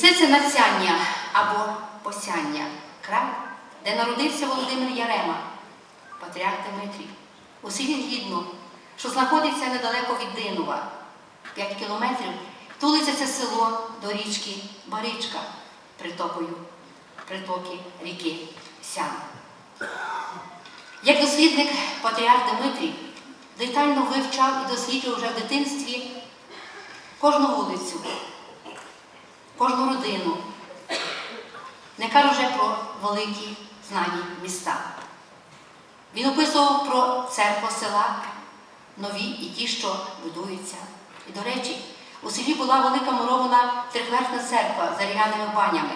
все це нацяння або посяння, край, де народився Володимир Ярема, патріарх Дмитрій, у селі Гідно, що знаходиться недалеко від Динова, 5 кілометрів, тулиться це село до річки Баричка, притокою, притоки ріки Сян. Як дослідник патріарх Дмитрій детально вивчав і досліджував вже в дитинстві кожну вулицю, кожну родину. Не кажу вже про великі знані міста. Він описував про церкву села, нові і ті, що будуються. І, до речі, у селі була велика мурована трикверхна церква з рівняними банями.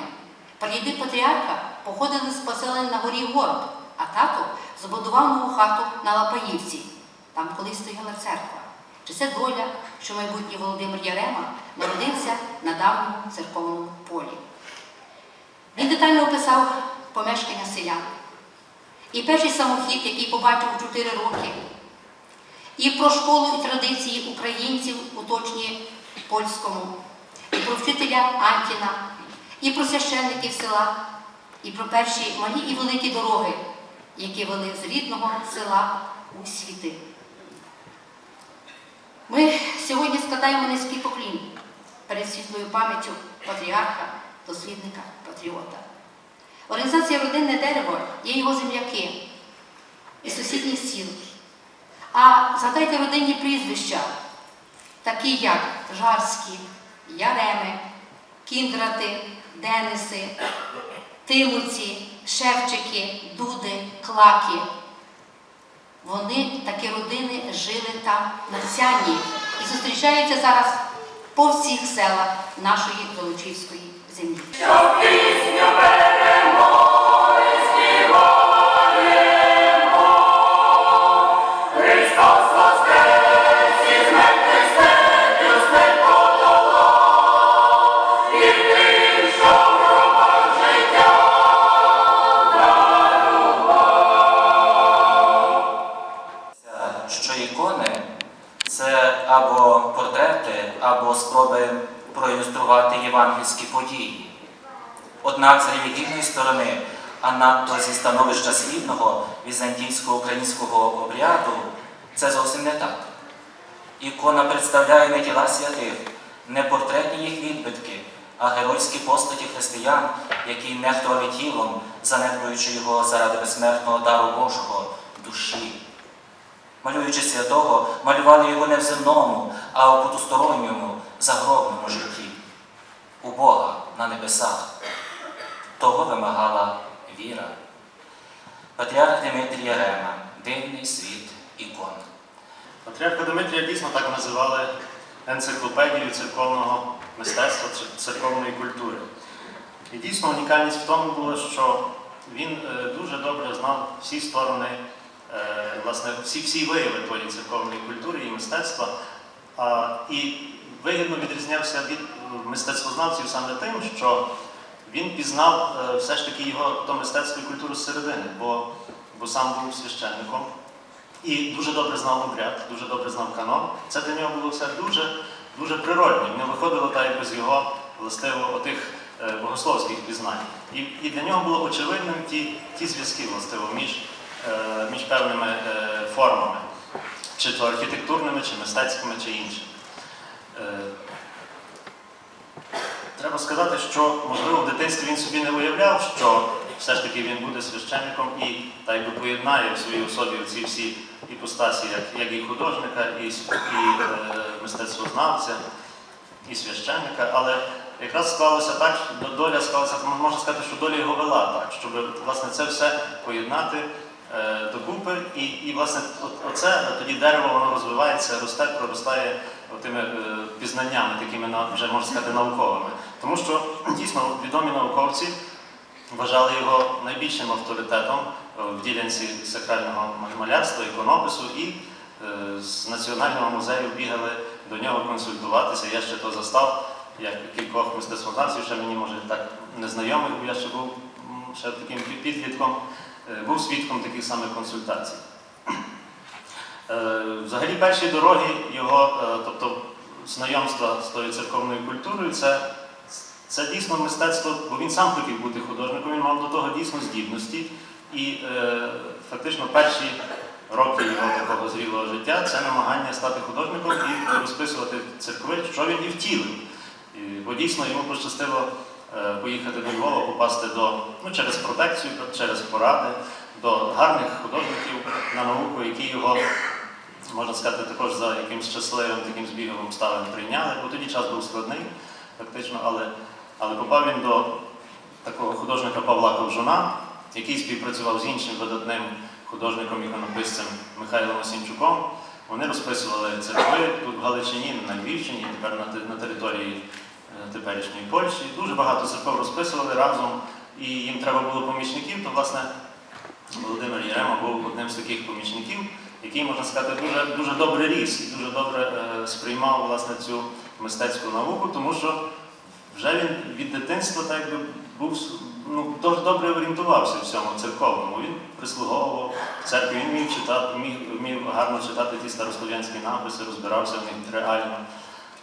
Прадіди патріарха походили з поселення на горі Горб, а тато забудував нову хату на Лапаївці. Там колись стояла церква. Чи це доля, що майбутній Володимир Ярема народився на давньому церковному полі? Він детально описав помешкання селян. І перший самохід, який побачив у 4 роки, і про школу і традиції українців уточнює польському, і про вчителя Антіна, і про священників села, і про перші малі і великі дороги, які вели з рідного села у світи. Ми сьогодні складаємо низький поклін перед світлою пам'яттю патріарха, дослідника, патріота. Організація Родинне дерево є його земляки із сусідніх сіл. А згадайте родинні прізвища, такі як Жарські, Яреми, Кіндрати, Дениси, Тимуці, Шевчики, Дуди, Клаки. Вони, такі родини, жили там на Сяні і зустрічаються зараз по всіх селах нашої Золочівської землі. Події. Однак з релігійної сторони, а надто зі становища слідного візантійсько-українського обряду, це зовсім не так. Ікона представляє не тіла святих, не портретні їх відбитки, а геройські постаті християн, які нехтували тілом, занедбуючи його заради безсмертного дару Божого душі. Малюючи святого, малювали його не в земному, а у потусторонньому, загробному житті, у Бога на небесах. Того вимагала віра. Патріарх Дмитрій Ярема, дивний світ ікон. Патріарха Дмитрія дійсно так називали енциклопедією церковного мистецтва, церковної культури. І дійсно унікальність в тому була, що він е, дуже добре знав всі сторони, е, власне, всі, всі вияви тої церковної культури і мистецтва. І вигідно відрізнявся від мистецтвознавців саме тим, що він пізнав е, все ж таки його то мистецтво і культуру зсередини, бо, бо сам був священником. І дуже добре знав обряд, дуже добре знав канон. Це для нього було все дуже, дуже природне. Не виходило так якось його властиво отих е, богословських пізнань. І, і для нього було очевидним ті, ті зв'язки властиво між, е, між певними формами, чи то архітектурними, чи мистецькими, чи іншими. Треба сказати, що можливо в дитинстві він собі не уявляв, що все ж таки він буде священником і та якби поєднає в своїй особі ці всі іпостасі, як, як і художника, і, і е, мистецтвознавця, і священника. Але якраз склалося так, доля склалася, можна сказати, що доля його вела так, щоб власне це все поєднати докупи. І, і власне оце тоді дерево воно розвивається, росте, проростає тими е, пізнаннями, такими вже можна сказати науковими. Тому що дійсно відомі науковці вважали його найбільшим авторитетом е, в ділянці сакрального малярства, іконопису, і е, з Національного музею бігали до нього консультуватися. Я ще то застав, як кількох мистецтвознавців, ще мені може так незнайомих, бо я ще був ще таким підлітком, е, був свідком таких самих консультацій. Е, Взагалі перші дороги його, е, тобто знайомства з тою церковною культурою, це, Це дійсно мистецтво, бо він сам хотів бути художником, він мав до того дійсно здібності. І е, фактично перші роки його такого зрілого життя це намагання стати художником і розписувати церкви, що він і втілив. Бо дійсно йому пощастило е, поїхати до Львова, попасти до, ну, через протекцію, через поради, до гарних художників на науку, які його, можна сказати, також за якимсь щасливим таким збігом обставин прийняли, бо тоді час був складний, фактично, але, але попав він до такого художника Павла Ковжуна, який співпрацював з іншим видатним художником іконописцем Михайлом Осінчуком. Вони розписували церкви тут в Галичині, на Львівщині, тепер на, на території е, теперішньої Польщі. Дуже багато церков розписували разом, і їм треба було помічників, то власне Володимир Єрема був одним з таких помічників, який, можна сказати, дуже, дуже добре ріс і дуже добре е, сприймав власне цю мистецьку науку, тому що вже він від дитинства так якби був ну, дуже добре орієнтувався в цьому церковному. Він прислуговував церкві, він вмів читати, вмів, вмів гарно читати ті старослов'янські написи, розбирався в них реально.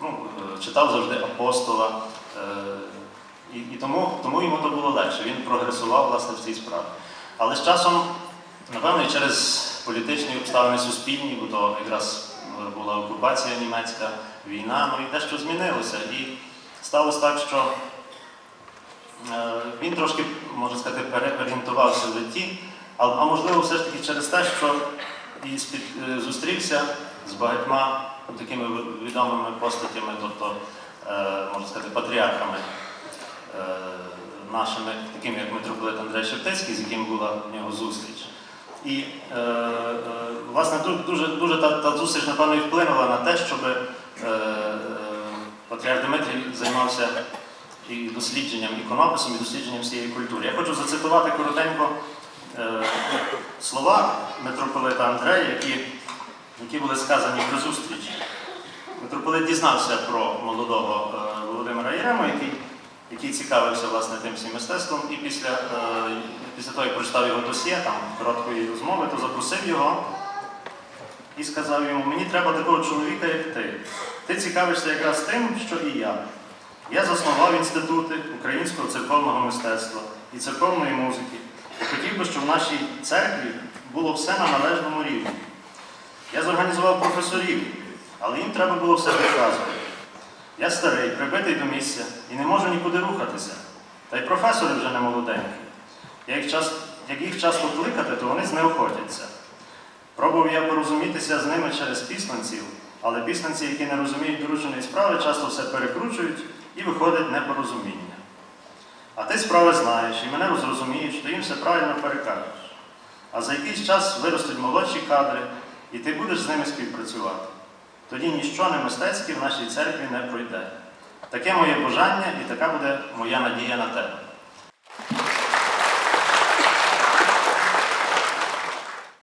Ну, е, читав завжди апостола. е, І, і тому, тому йому то було легше. Він прогресував власне в цій справі. Але з часом, напевно, і через політичні обставини суспільні, бо то якраз е, була окупація німецька, війна, ну і дещо змінилося. І сталося так, що він трошки, можна сказати, переорієнтувався в житті, а, можливо, все ж таки через те, що і зустрівся з багатьма такими відомими постатями, тобто, е, можна сказати, патріархами е, нашими, такими як митрополит Андрей Шептицький, з яким була в нього зустріч. І е, власне дуже, дуже та, та зустріч, напевно, і вплинула на те, щоб патріарх Дмитрій займався і дослідженням іконописом, і дослідженням всієї культури. Я хочу зацитувати коротенько слова митрополита Андрея, які, які були сказані при зустрічі. Митрополит дізнався про молодого е, Володимира Єрему, який, який цікавився власне тим всім мистецтвом, і після, е, після того, як прочитав його досьє, там короткої розмови, то запросив його і сказав йому: мені треба такого чоловіка, як ти. Ти цікавишся якраз тим, що і я. Я заснував інститути українського церковного мистецтва і церковної музики. Хотів би, щоб в нашій церкві було все на належному рівні. Я зорганізував професорів, але їм треба було все підказувати. Я старий, прибитий до місця і не можу нікуди рухатися. Та й професори вже не молоденькі. Я їх час, як їх часто кликати, то вони знеохотяться. Пробував я порозумітися з ними через піснанців, але піснанці, які не розуміють дорученої справи, часто все перекручують і виходить непорозуміння. А ти справи знаєш і мене розрозумієш, то їм все правильно перекажеш. А за якийсь час виростуть молодші кадри, і ти будеш з ними співпрацювати. Тоді ніщо не мистецьке в нашій церкві не пройде. Таке моє бажання і така буде моя надія на тебе.